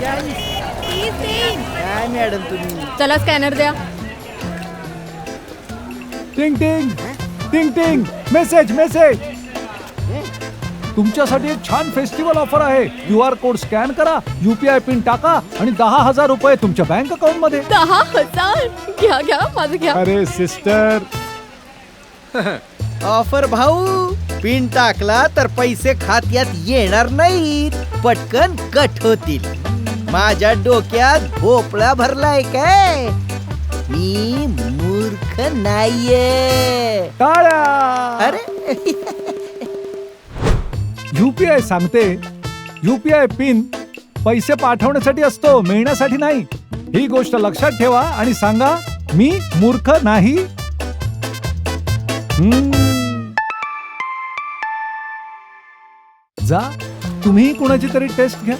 काय मॅडम तुम्ही? चला स्कॅनर द्या. टिंग टिंग टिंग टिंग मेसेज मेसेज. तुमच्यासाठी एक छान फेस्टिवल ऑफर आहे. क्यू आर कोड स्कॅन करा युपीआय पिन टाका आणि दहा हजार रुपये तुमच्या बँक अकाउंटमध्ये दहा हजार? घ्या घ्या माझं घ्या. अरे सिस्टर. ऑफर भाऊ पिन टाकला तर पैसे खात्यात येणार नाहीत. पटकन कट होतील. माझ्या डोक्यात भोपळा भरलाय काय? मी मूर्ख नाहीये. टाळ्या! अरे! युपीआय सांगते युपीआय पिन पैसे पाठवण्यासाठी असतो मिळण्यासाठी नाही. ही गोष्ट लक्षात ठेवा आणि सांगा मी मूर्ख नाही? हम्म. जा तुम्ही कुणाची तरी टेस्ट घ्या.